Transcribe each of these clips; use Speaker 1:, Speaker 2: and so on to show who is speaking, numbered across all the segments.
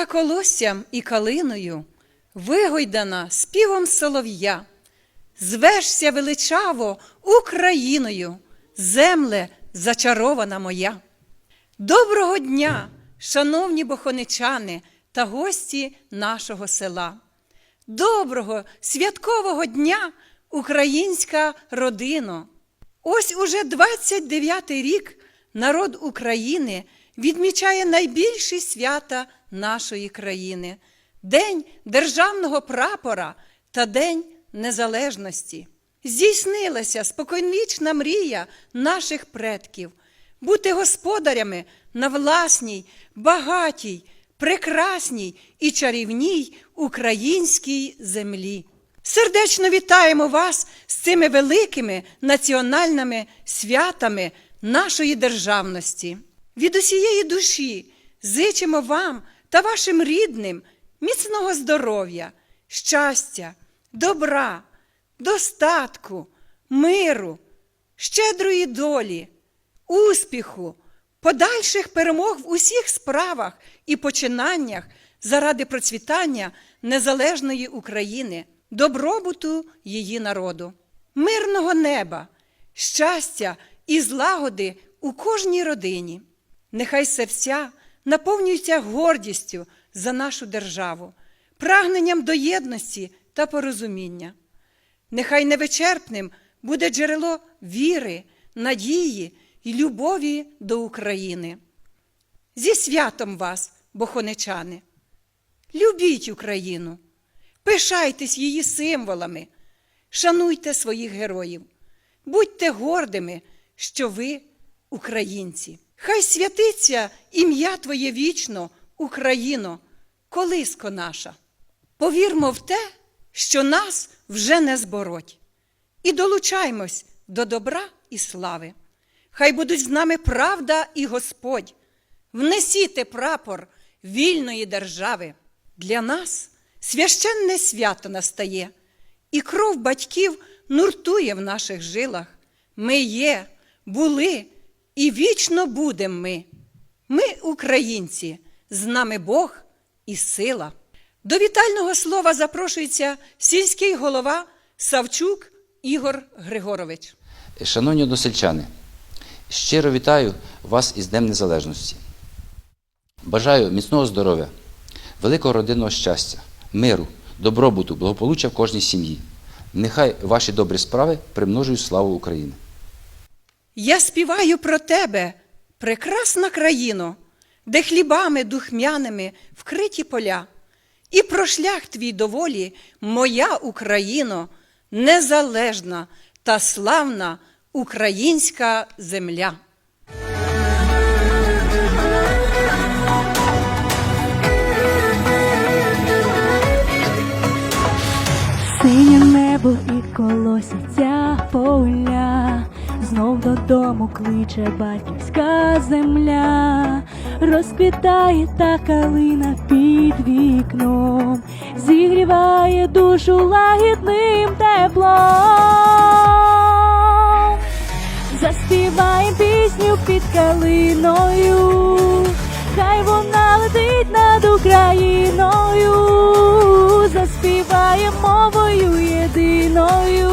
Speaker 1: Вишита колоссям і калиною, вигойдана співом солов'я, звешся величаво Україною, земле зачарована моя. Доброго дня, шановні бохоничани та гості нашого села. Доброго святкового дня, українська родино! Ось уже 29-й рік народ України відмічає найбільші свята нашої країни День державного прапора та День Незалежності. Здійснилася споконвічна мрія наших предків бути господарями на власній, багатій, прекрасній і чарівній українській землі. Сердечно вітаємо вас з цими великими національними святами нашої державності. Від усієї душі зичимо вам та вашим рідним міцного здоров'я, щастя, добра, достатку, миру, щедрої долі, успіху, подальших перемог в усіх справах і починаннях заради процвітання незалежної України, добробуту її народу, мирного неба, щастя і злагоди у кожній родині. Нехай серця наповнюються гордістю за нашу державу, прагненням до єдності та порозуміння. Нехай невичерпним буде джерело віри, надії і любові до України. Зі святом вас, бохоничани! Любіть Україну, пишайтесь її символами, шануйте своїх героїв, будьте гордими, що ви українці. Хай святиться ім'я Твоє вічно, Україно, колиско наша. Повірмо в те, що нас вже не збороть, і долучаймось до добра і слави. Хай будуть з нами правда і Господь. Внесіте прапор вільної держави. Для нас священне свято настає, і кров батьків нуртує в наших жилах. Ми є, були і вічно будем ми. Ми, українці, з нами Бог і сила. До вітального слова запрошується сільський голова Савчук Ігор Григорович.
Speaker 2: Шановні односельчани, щиро вітаю вас із Днем Незалежності. Бажаю міцного здоров'я, великого родинного щастя, миру, добробуту, благополуччя в кожній сім'ї. Нехай ваші добрі справи примножують славу України.
Speaker 1: Я співаю про тебе, прекрасна країно, де хлібами духмяними вкриті поля, і про шлях твій доволі, моя Україно, незалежна та славна українська земля.
Speaker 3: Синє небо і колосяться поля, знов додому кличе батьківська земля, розквітає та калина під вікном, зігріває душу лагідним теплом. Заспіваєм пісню під калиною, хай вона летить над Україною, заспіваєм мовою єдиною,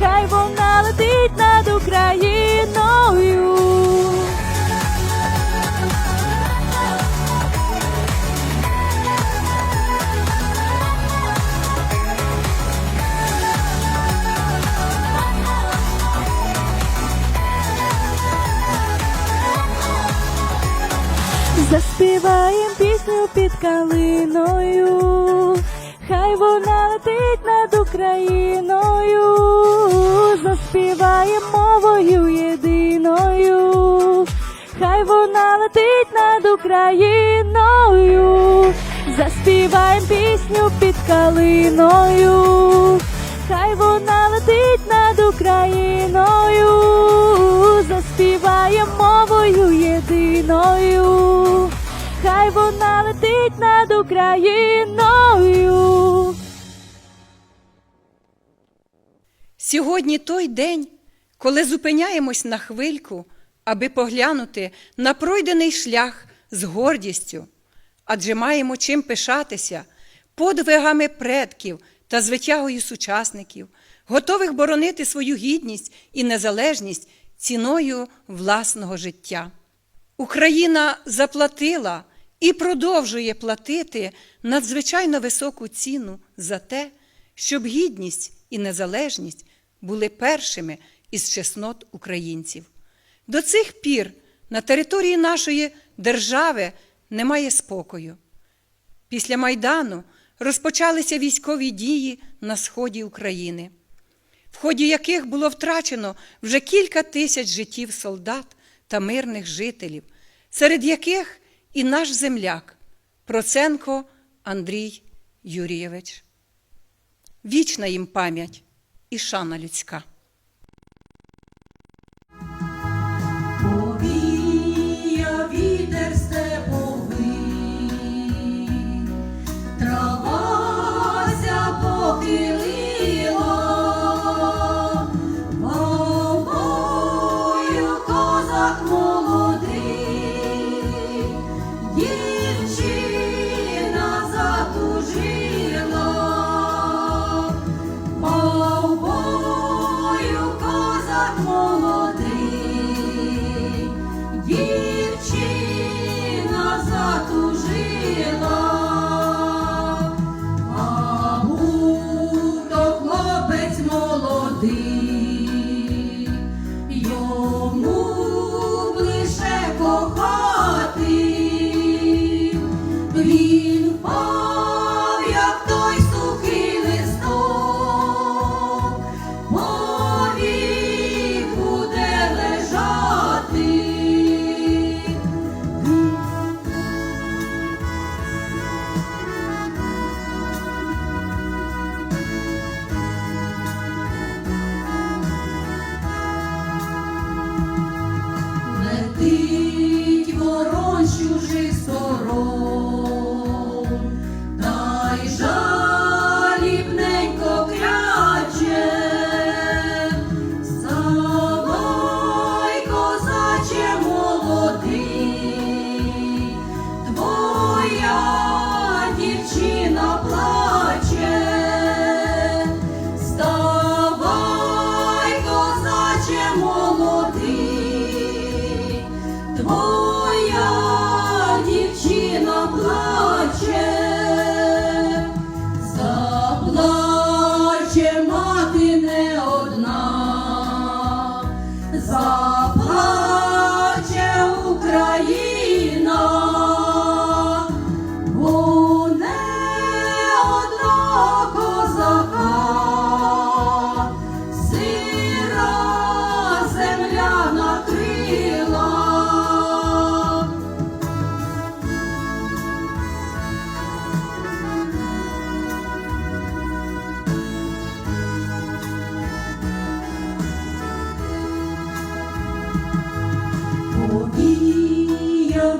Speaker 3: хай вона летить над Україною. Заспіваєм пісню під калиною, хай вона летить над Україною, Україною, заспіваєм пісню під калиною, хай вона летить над Україною, заспіваєм мовою єдиною, хай вона летить над Україною.
Speaker 1: Сьогодні той день, коли зупиняємось на хвильку, аби поглянути на пройдений шлях з гордістю, адже маємо чим пишатися подвигами предків та звитягою сучасників, готових боронити свою гідність і незалежність ціною власного життя. Україна заплатила і продовжує платити надзвичайно високу ціну за те, щоб гідність і незалежність були першими із чеснот українців. До цих пір на території нашої держави немає спокою. Після Майдану розпочалися військові дії на сході України, в ході яких було втрачено вже кілька тисяч життів солдат та мирних жителів, серед яких і наш земляк Проценко Андрій Юрійович. Вічна їм пам'ять і шана людська.
Speaker 4: 我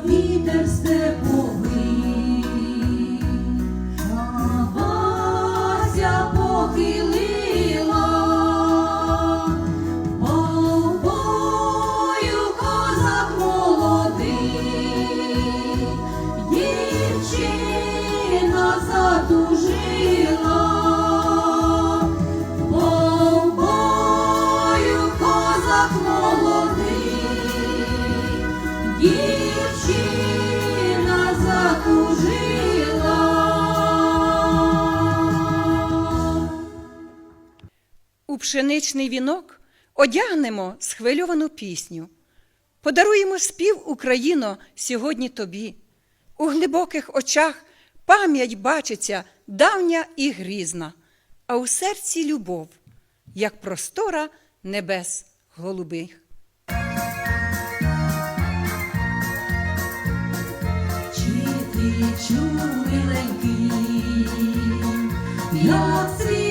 Speaker 4: вітер степовий,
Speaker 1: У пшеничний вінок одягнемо схвильовану пісню. Подаруємо спів Україно сьогодні тобі. У глибоких очах пам'ять бачиться давня і грізна, а у серці любов, як простора небес голубих.
Speaker 4: Чи ти чув, миленький, як цвіла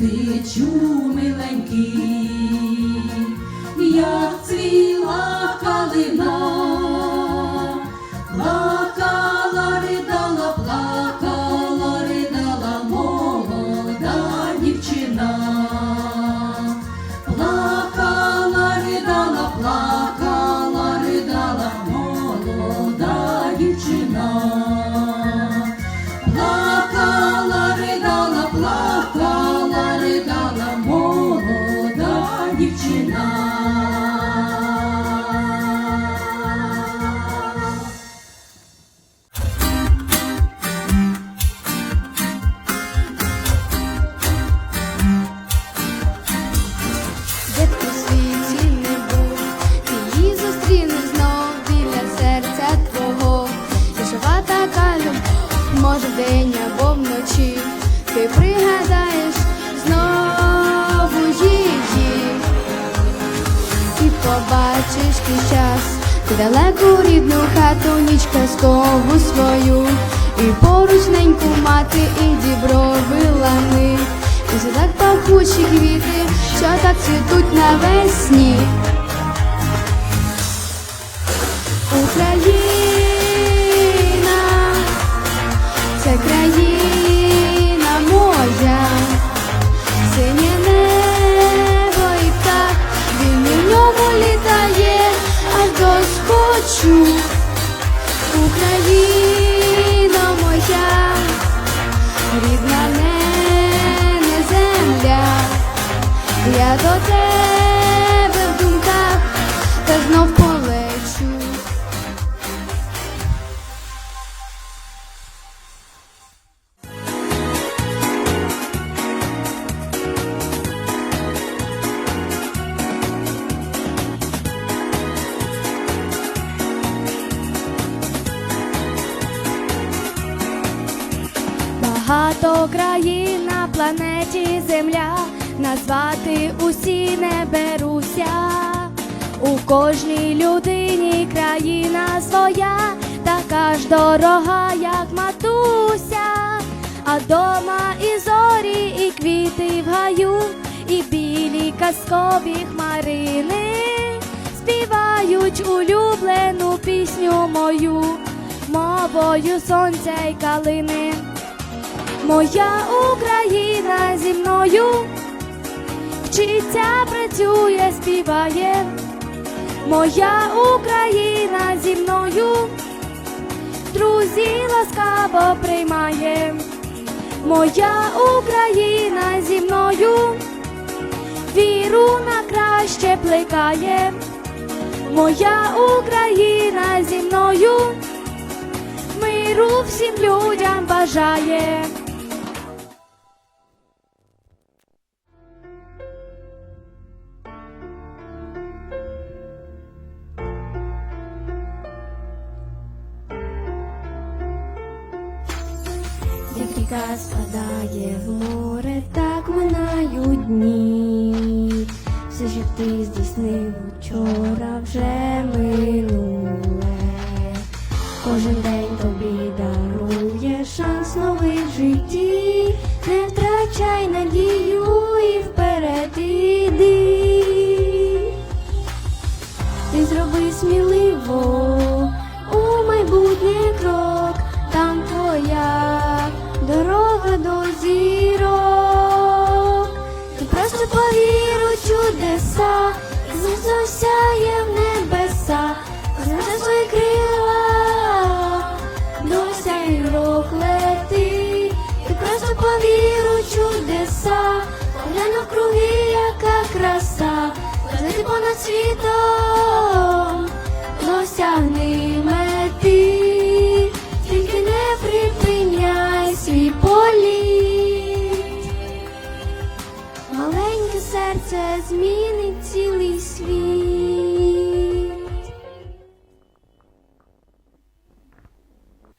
Speaker 4: Чи ти чув, миленький, як цвіла калина?
Speaker 5: Побачиш час, ти далеку рідну хату, ніч казкову свою, і поруч неньку мати, і діброви лани, і все так пахучі квіти, що так цвітуть навесні. Україна, це країна моя. Синє Багато країн на планеті Земля, назвати усі не беруся. У кожній людині країна своя, така ж дорога, як матуся. А дома і зорі, і квіти в гаю, і білі казкові хмарини співають улюблену пісню мою, мовою сонця й калини. Моя Україна зі мною вчиться, працює, співає. Моя Україна зі мною друзі ласкаво приймає. Моя Україна зі мною віру на краще плекає. Моя Україна зі мною миру всім людям бажає. Кожен день тобі дарує шанс новий в житті. Не втрачай надію і вперед іди. Ти зроби сміливо досягни мети, тільки не припиняй свій політ. Маленьке серце змінить цілий світ.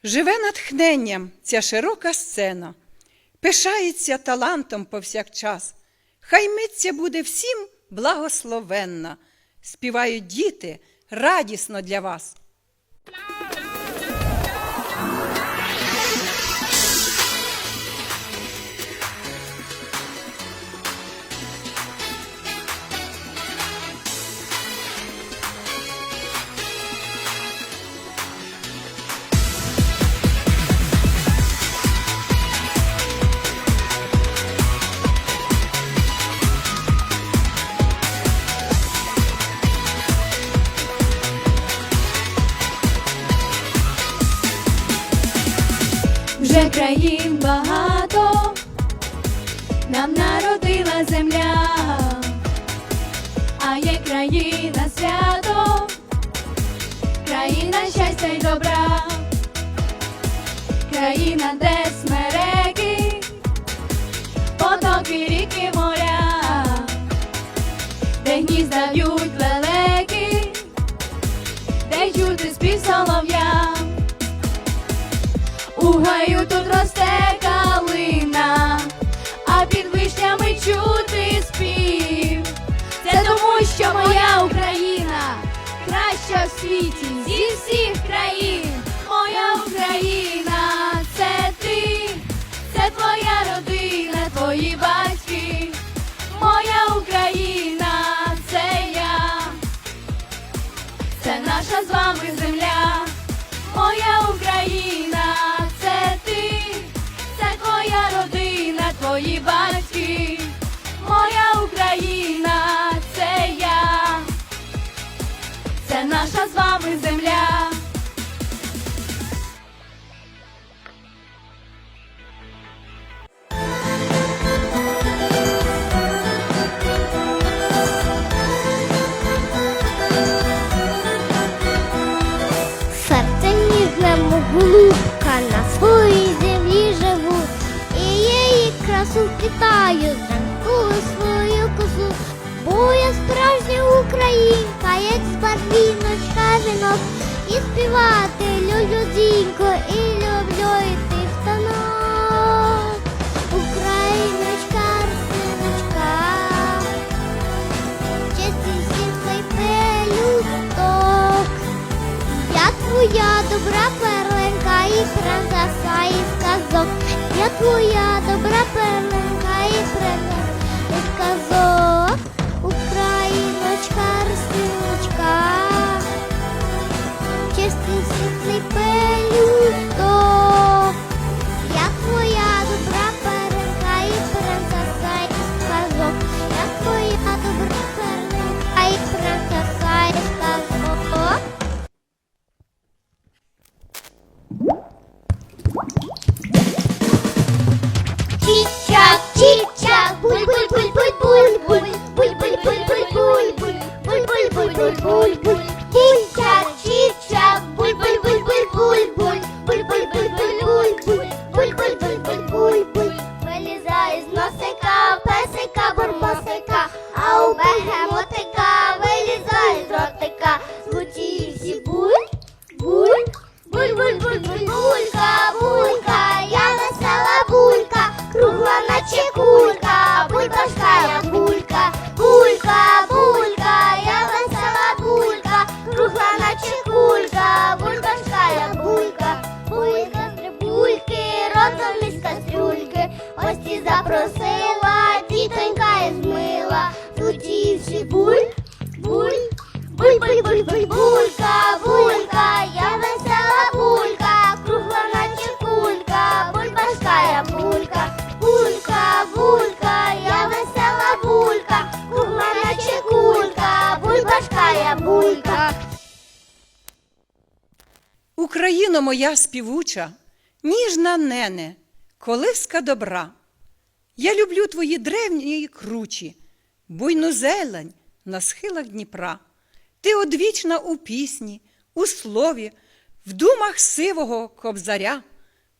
Speaker 1: Живе натхненням ця широка сцена, пишається талантом повсякчас. Хай миться буде всім благословенна, співають діти радісно для вас.
Speaker 5: Світі зі всіх країн. Моя Україна, це ти, це твоя родина, твої батьки. Моя Україна, це я, це наша з вами земля. Моя Україна, це ти, це твоя родина, твої батьки. Моя Україна, вами земля.
Speaker 6: Серце ніжне, голубка, своїй землі живу. І її красу впітаю, співати люблю дінько, і люблю йти в танок. Україночка, рсиночка, честі світлий пелюсток. Я твоя добра перлинка і принцеса із казок. Я твоя добра перлинка світлий гості запросила, тітонька із мила, звучивши буль, буль, Буль, буль, буль, буль, булька, булька, я весела булька, кругла наче кулька, бульбашка я булька, булька, булька, я весела булька, кругла наче кулька, бульбашка я булька.
Speaker 1: Україно моя співуча, ніжна нене, колиска добра. Я люблю твої древні кручі, буйну зелень, на схилах Дніпра. Ти одвічна у пісні, у слові, в думах сивого кобзаря.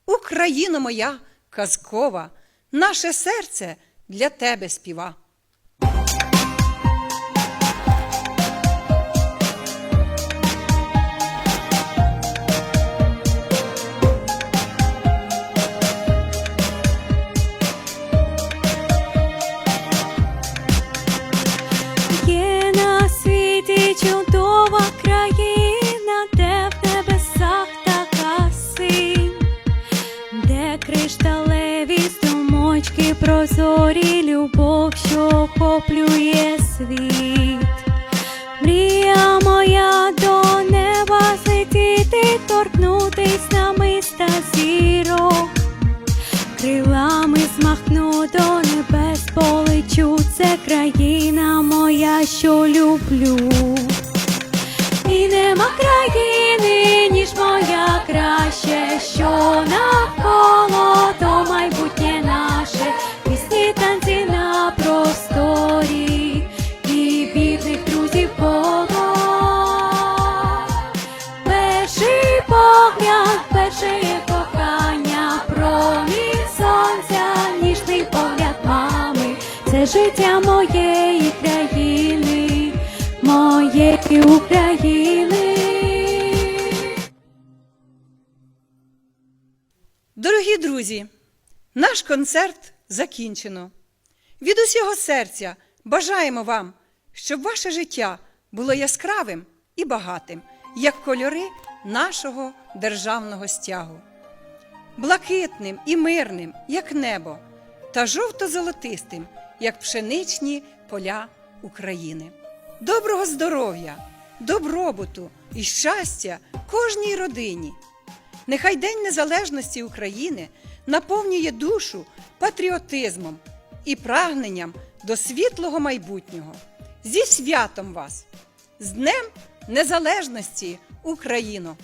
Speaker 1: Україно моя казкова, наше серце для тебе співа.
Speaker 3: Охоплює світ. Життя моєї країни, моєї України.
Speaker 1: Дорогі друзі, наш концерт закінчено. Від усього серця бажаємо вам, щоб ваше життя було яскравим і багатим, як кольори нашого державного стягу, блакитним і мирним, як небо, та жовто-золотистим, як пшеничні поля України. Доброго здоров'я, добробуту і щастя кожній родині. Нехай День Незалежності України наповнює душу патріотизмом і прагненням до світлого майбутнього. Зі святом вас! З Днем Незалежності Україно!